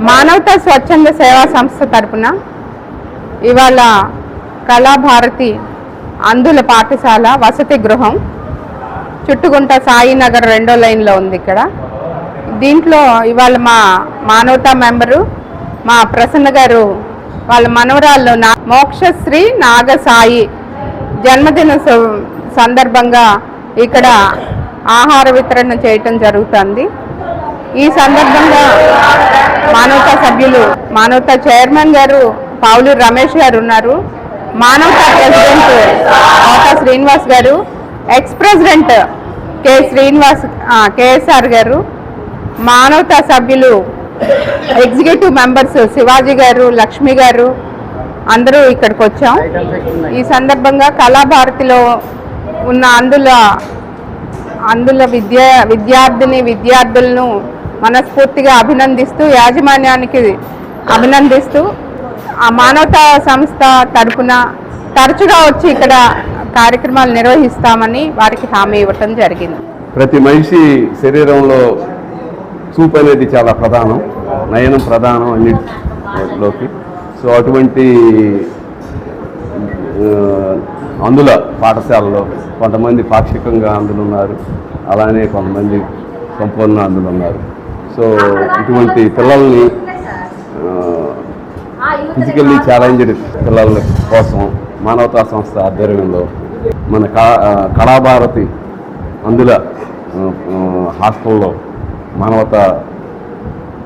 మానవతా స్వచ్ఛంద సేవా సంస్థ తరపున ఇవాళ కళాభారతి అందుల పాఠశాల వసతి గృహం చుట్టుగుంట సాయినగర్ రెండో లైన్లో ఉంది ఇక్కడ. దీంట్లో ఇవాళ మా మానవతా మెంబరు మా ప్రసన్న గారు వాళ్ళ మనవరాళ్ళు నా మోక్షశ్రీ నాగసాయి జన్మదిన సందర్భంగా ఇక్కడ ఆహార వితరణ చేయటం జరుగుతుంది. ఈ సందర్భంగా మానవతా సభ్యులు మానవతా చైర్మన్ గారు పావులు రమేష్ గారు ఉన్నారు. మానవతా ప్రెసిడెంట్ కోట శ్రీనివాస్ గారు ex president K Srinivas KSR గారు మానవతా సభ్యులు ఎగ్జిక్యూటివ్ మెంబర్స్ శివాజీ గారు లక్ష్మి గారు అందరూ ఇక్కడికి వచ్చాం. ఈ సందర్భంగా కళాభారతిలో ఉన్న అందుల అందుల విద్య విద్యార్థిని విద్యార్థులను మనస్ఫూర్తిగా అభినందిస్తూ యాజమాన్యానికి అభినందిస్తూ ఆ మానవతా సంస్థ తరపున తరచుగా వచ్చి ఇక్కడ కార్యక్రమాలు నిర్వహిస్తామని వారికి హామీ ఇవ్వటం జరిగింది. ప్రతి మనిషి శరీరంలో చూపు అనేది చాలా ప్రధానం నయనం ప్రధానం అన్నిటిలోకి. సో అటువంటి అందుల పాఠశాలలో కొంతమంది పాక్షికంగా అందులు ఉన్నారు. అలానే కొంతమంది సంపూర్ణ అందులు ఉన్నారు. సో ఇటువంటి పిల్లల్ని ఫిజికల్లీ ఛాలెంజ్డ్ పిల్లల కోసం మానవతా సంస్థ ఆధ్వర్యంలో మన కా- కళాభారతి అందుల హాస్టల్లో మానవత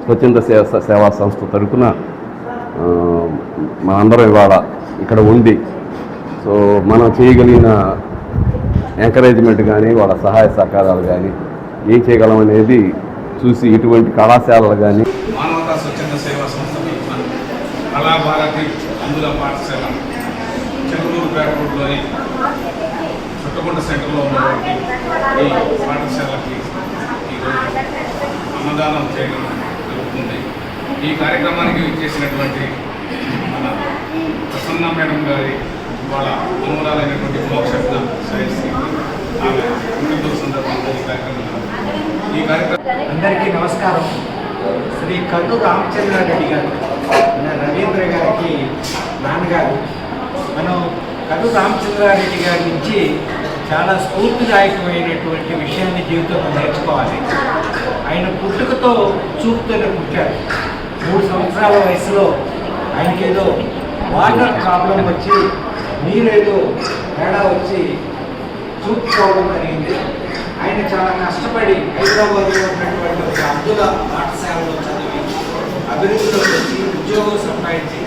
స్వచ్ఛంద సేవ సేవా సంస్థ తరఫున మనందరం ఇవాళ ఇక్కడ ఉంది సో మనం చేయగలిగిన ఎంకరేజ్మెంట్ కానీ వాళ్ళ సహాయ సహకారాలు కానీ ఏం చేయగలం అనేది చూసి ఇటువంటి కళాశాలలు కానీ మానవతా స్వచ్ఛంద సేవా సంస్థ కళాభారతి అందుల పాఠశాల చెంగళూరుపేట రోడ్లోని చుట్టగుంట సెంటర్లో ఉన్నటువంటి ఈ పాఠశాలకి ఈరోజు అన్నదానం చేయడం జరుగుతుంది. ఈ కార్యక్రమానికి చేసినటువంటి మన ప్రసన్న మేడం గారి వాళ్ళ మనవరాలైనటువంటి మోక్షజ్ఞ సైన్స్ ఆమె పుట్టినరోజు సందర్భంగా ఈ కార్యక్రమం ఈ కార్యక్రమం అందరికీ నమస్కారం. శ్రీ కన్ను రామచంద్రారెడ్డి గారు మన రవీంద్ర గారికి నాన్నగారు మనం కన్ను రామచంద్రారెడ్డి గారి నుంచి చాలా స్ఫూర్తిదాయకమైనటువంటి విషయాన్ని జీవితంలో నేర్చుకోవాలి. ఆయన పుట్టుకతో చూపుతోనే పుట్టారు మూడు సంవత్సరాల వయసులో ఆయనకేదో వాటర్ ప్రాబ్లం వచ్చి నీరేదో తేడా వచ్చి చూపుకోవడం జరిగింది. ఆయన చాలా కష్టపడి హైదరాబాద్లో ఉన్నటువంటి ఒక అబ్దుల పాఠశాలలో చదివి అభివృద్ధిలో వచ్చి ఉద్యోగం సంపాదించి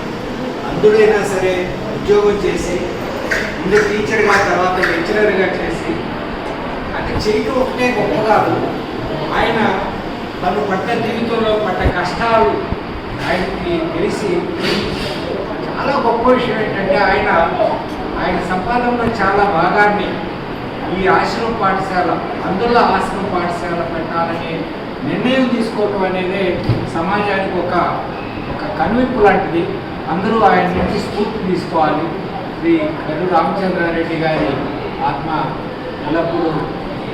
అందుడైనా సరే ఉద్యోగం చేసి ముందు టీచర్గా తర్వాత లెక్చరర్గా చేసి అంటే చేయటం ఒకటే గొప్ప కాదు. ఆయన తను పడ్డ జీవితంలో పడ్డ కష్టాలు ఆయనకి తెలిసి చాలా గొప్ప విషయం ఏంటంటే ఆయన ఆయన సంపాదనలో చాలా భాగాన్ని ఈ ఆశ్రమ పాఠశాల అందులో ఆశ్రమ పాఠశాల పెట్టాలని నిర్ణయం తీసుకోవటం అనేది సమాజానికి ఒక ఒక కనువిప్పు లాంటిది. అందరూ ఆయన నుంచి స్ఫూర్తి తీసుకోవాలి. శ్రీ కరు రామచంద్రారెడ్డి గారి ఆత్మ ఎల్లప్పుడూ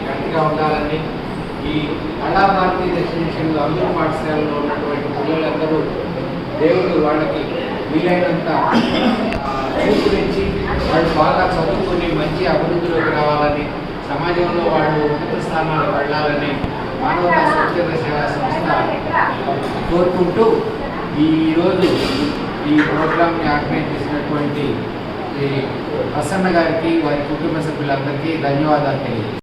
గట్టిగా ఉండాలని ఈ కళాభారతి డెస్టినేషన్లో అందరూ పాఠశాలలో ఉన్నటువంటి పిల్లలందరూ దేవుడు వాళ్ళకి వీలైనంత ఆ, వాళ్ళు బాగా చదువుకొని మంచి అభివృద్ధిలోకి రావాలని సమాజంలో వాళ్ళు ఉన్నత స్థానాలకు వెళ్ళాలని మానవతా స్వచ్ఛంద సేవా సంస్థ కోరుకుంటూ ఈరోజు ఈ ప్రోగ్రామ్ని ఆర్గనైజ్ చేసినటువంటి ప్రసన్న గారికి వారి కుటుంబ సభ్యులందరికీ ధన్యవాదాలు తెలియదు